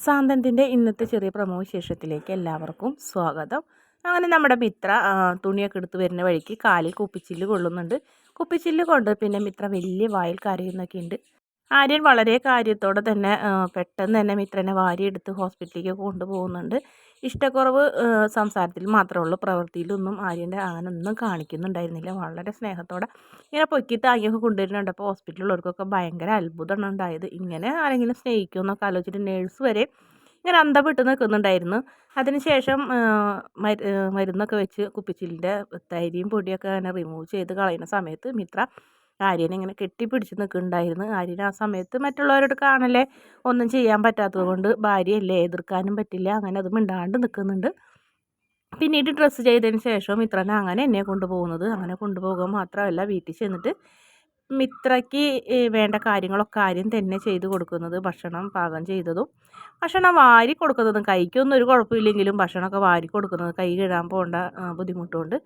സാന്തനത്തിന്റെ ഇന്നത്തെ ചെറിയ പ്രമോ വിശേഷത്തിലേക്ക് എല്ലാവർക്കും സ്വാഗതം. അങ്ങനെ നമ്മുടെ മിത്ര തുണിയൊക്കെ എടുത്ത് വരുന്ന വഴിക്ക് കാലിൽ കുപ്പിച്ചില്ല് കൊള്ളുന്നുണ്ട്. കുപ്പിച്ചില്ല് കൊണ്ട് പിന്നെ മിത്ര വലിയ വായിൽ കരയുന്നൊക്കെ ഉണ്ട്. ആര്യൻ വളരെ കാര്യത്തോടെ തന്നെ പെട്ടെന്ന് തന്നെ മിത്രനെ വാരിയെടുത്ത് ഹോസ്പിറ്റലിലേക്ക് കൊണ്ടുപോകുന്നുണ്ട്. ഇഷ്ടക്കുറവ് സംസാരത്തിൽ മാത്രമേ ഉള്ളൂ പ്രവൃത്തിയിലൊന്നും ആര്യന്റെ അങ്ങനൊന്നും കാണിക്കുന്നുണ്ടായിരുന്നില്ല. വളരെ സ്നേഹത്തോടെ ഇങ്ങനെ പൊക്കി താങ്ങിയൊക്കെ കൊണ്ടുവരുന്നുണ്ട്. അപ്പോൾ ഹോസ്പിറ്റലിലുള്ളവർക്കൊക്കെ ഭയങ്കര അത്ഭുതമാണ് ഉണ്ടായത്. ഇങ്ങനെ ആരെങ്കിലും സ്നേഹിക്കുമെന്നൊക്കെ ആലോചിച്ചിട്ട് നേഴ്സ് വരെ ഇങ്ങനെ അന്തം നിൽക്കുന്നുണ്ടായിരുന്നു. അതിനുശേഷം മരുന്നൊക്കെ വെച്ച് കുപ്പിച്ചിലിന്റെ തൈരിയും പൊടിയൊക്കെ അങ്ങനെ റിമൂവ് ചെയ്ത് കളയുന്ന സമയത്ത് മിത്ര ആര്യനെ ഇങ്ങനെ കെട്ടിപ്പിടിച്ച് നിൽക്കുന്നുണ്ടായിരുന്നു. ആര്യൻ ആ സമയത്ത് മറ്റുള്ളവരോട് കാണലേ ഒന്നും ചെയ്യാൻ പറ്റാത്തത് കൊണ്ട് ഭാര്യയല്ലേ? എതിർക്കാനും പറ്റില്ല. അങ്ങനെ അത് മിണ്ടാണ്ട് നിൽക്കുന്നുണ്ട്. പിന്നീട് ഡ്രസ്സ് ചെയ്തതിന് ശേഷം മിത്രനെ അങ്ങനെ എന്നെ കൊണ്ടുപോകുന്നത്. അങ്ങനെ കൊണ്ടുപോകുക മാത്രമല്ല വീട്ടിൽ ചെന്നിട്ട് മിത്രയ്ക്ക് വേണ്ട കാര്യങ്ങളൊക്കെ ആര്യം തന്നെ ചെയ്തു കൊടുക്കുന്നത്. ഭക്ഷണം പാകം ചെയ്തതും ഭക്ഷണം വാരി കൊടുക്കുന്നതും. കൈക്കൊന്നും ഒരു കുഴപ്പമില്ലെങ്കിലും ഭക്ഷണമൊക്കെ വാരി കൊടുക്കുന്നത്. കൈ കഴുകാൻ പോകേണ്ട ബുദ്ധിമുട്ടുകൊണ്ട്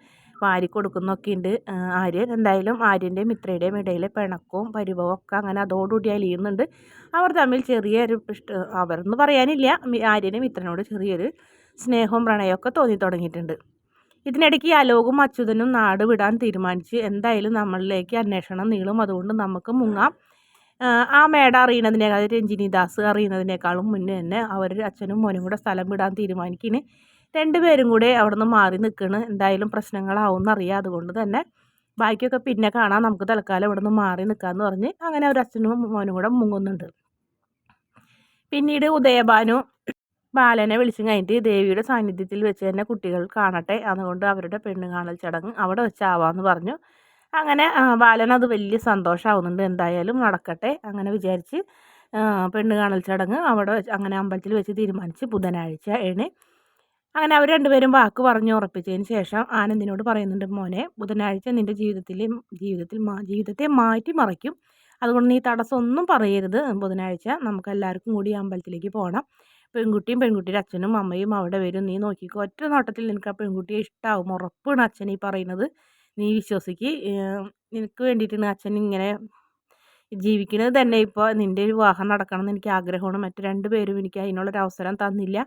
വാരി കൊടുക്കുന്നൊക്കെ ഉണ്ട് ആര്യൻ എന്തായാലും ആര്യന്റെയും മിത്രയുടെയും ഇടയിലെ പിണക്കവും പരിഭവവും ഒക്കെ അങ്ങനെ അതോടുകൂടി അലിയുന്നുണ്ട് അവർ തമ്മിൽ ചെറിയൊരു ഇഷ്ട അവരെന്ന് പറയാനില്ല. ആര്യനും മിത്രനോട് ചെറിയൊരു സ്നേഹവും പ്രണയമൊക്കെ തോന്നി തുടങ്ങിയിട്ടുണ്ട്. ഇതിനിടയ്ക്ക് അലോകും അച്യുതനും നാട് വിടാൻ തീരുമാനിച്ച് എന്തായാലും നമ്മളിലേക്ക് അന്വേഷണം നീളും. അതുകൊണ്ട് നമുക്ക് മുങ്ങാം. ആ മേട അറിയുന്നതിനേക്കാൾ രഞ്ജിനി ദാസ് അറിയുന്നതിനേക്കാളും മുന്നേ തന്നെ അവർ അച്ഛനും മോനും കൂടെ സ്ഥലം വിടാൻ തീരുമാനിക്കുന്നു രണ്ടുപേരും കൂടെ അവിടെ നിന്ന് മാറി നിൽക്കണ്. എന്തായാലും പ്രശ്നങ്ങളാവും എന്നറിയാം അതുകൊണ്ട് തന്നെ ബാക്കിയൊക്കെ പിന്നെ കാണാം. നമുക്ക് തൽക്കാലം ഇവിടെ നിന്ന് മാറി നിൽക്കാമെന്ന് പറഞ്ഞ് അങ്ങനെ ഒരു അച്ഛനും മോനും കൂടെ മുങ്ങുന്നുണ്ട്. പിന്നീട് ഉദയഭാനു ബാലനെ വിളിച്ചു കഴിഞ്ഞിട്ട് ദേവിയുടെ സാന്നിധ്യത്തിൽ വെച്ച് തന്നെ കുട്ടികൾ കാണട്ടെ. അതുകൊണ്ട് അവരുടെ പെണ്ണ് കാണൽ ചടങ്ങ് അവിടെ വെച്ചാവാന്ന് പറഞ്ഞു. അങ്ങനെ ബാലൻ അത് വലിയ സന്തോഷമാവുന്നുണ്ട് എന്തായാലും നടക്കട്ടെ അങ്ങനെ വിചാരിച്ച് പെണ്ണ് കാണൽ ചടങ്ങ് അവിടെ അങ്ങനെ അമ്പലത്തിൽ വെച്ച് തീരുമാനിച്ച് ബുധനാഴ്ച ആണ് അങ്ങനെ അവർ രണ്ടുപേരും വാക്ക് പറഞ്ഞു ഉറപ്പിച്ചതിന് ശേഷം ആനന്ദിനോട് പറയുന്നുണ്ട് മോനെ ബുധനാഴ്ച നിന്റെ ജീവിതത്തിൽ ജീവിതത്തിൽ ജീവിതത്തെ മാറ്റി മറിക്കും അതുകൊണ്ട് നീ തടസ്സമൊന്നും പറയരുത്. ബുധനാഴ്ച നമുക്ക് എല്ലാവർക്കും കൂടി അമ്പലത്തിലേക്ക് പോകണം പെൺകുട്ടിയും പെൺകുട്ടിയുടെ അച്ഛനും അമ്മയും അവിടെ വരും. നീ നോക്കിക്കോ ഒറ്റ നോട്ടത്തിൽ നിനക്ക് ആ പെൺകുട്ടിയെ ഇഷ്ടമാവും ഉറപ്പാണ് അച്ഛൻ ഈ പറയുന്നത്. നീ വിശ്വസിക്ക്. നിനക്ക് വേണ്ടിയിട്ടാണ് അച്ഛൻ ഇങ്ങനെ ജീവിക്കുന്നത് തന്നെ. ഇപ്പോൾ നിന്റെ വിവാഹം നടക്കണം എന്ന് എനിക്ക് ആഗ്രഹമാണ്. മറ്റു രണ്ട് പേരും എനിക്ക് അതിനുള്ളൊരു അവസരം തന്നില്ല.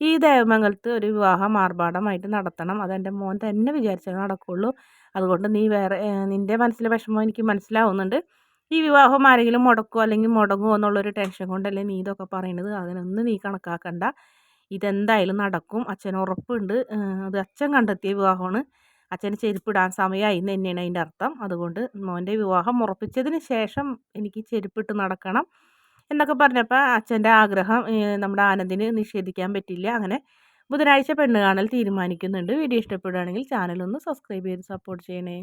ഈ ദേവമംഗലത്ത് ഒരു വിവാഹം ആർഭാടമായിട്ട് നടത്തണം. അതെന്റെ മോൻ തന്നെ വിചാരിച്ചാൽ നടക്കുള്ളൂ. അതുകൊണ്ട് നീ വേറെ നിന്റെ മനസ്സിലെ വിഷമം എനിക്ക് മനസ്സിലാവുന്നുണ്ട്. ഈ വിവാഹം ആരെങ്കിലും മുടക്കുമോ അല്ലെങ്കിൽ മുടങ്ങുമോ എന്നുള്ളൊരു ടെൻഷൻ കൊണ്ടല്ലേ നീ ഇതൊക്കെ പറയുന്നത് അതിനൊന്നും നീ കണക്കാക്കണ്ട. ഇതെന്തായാലും നടക്കും. അച്ഛൻ ഉറപ്പുണ്ട്. അത് അച്ഛൻ കണ്ടെത്തിയ വിവാഹമാണ്. അച്ഛന് ചെരുപ്പിടാൻ സമയമായി എന്ന് തന്നെയാണ് അതിന്റെ അർത്ഥം. അതുകൊണ്ട് മോന്റെ വിവാഹം ഉറപ്പിച്ചതിന് ശേഷം എനിക്ക് ചെരുപ്പിട്ട് നടക്കണം. എന്നൊക്കെ പറഞ്ഞപ്പോൾ അച്ഛന്റെ ആഗ്രഹം നമ്മുടെ ആനന്ദിന് നിഷേധിക്കാൻ പറ്റില്ല. അങ്ങനെ ബുധനാഴ്ച പെണ്ണ് കാണൽ തീരുമാനിക്കുന്നുണ്ട്. വീഡിയോ ഇഷ്ടപ്പെടുകയാണെങ്കിൽ ചാനലൊന്ന് സബ്സ്ക്രൈബ് ചെയ്ത് സപ്പോർട്ട് ചെയ്യണേ.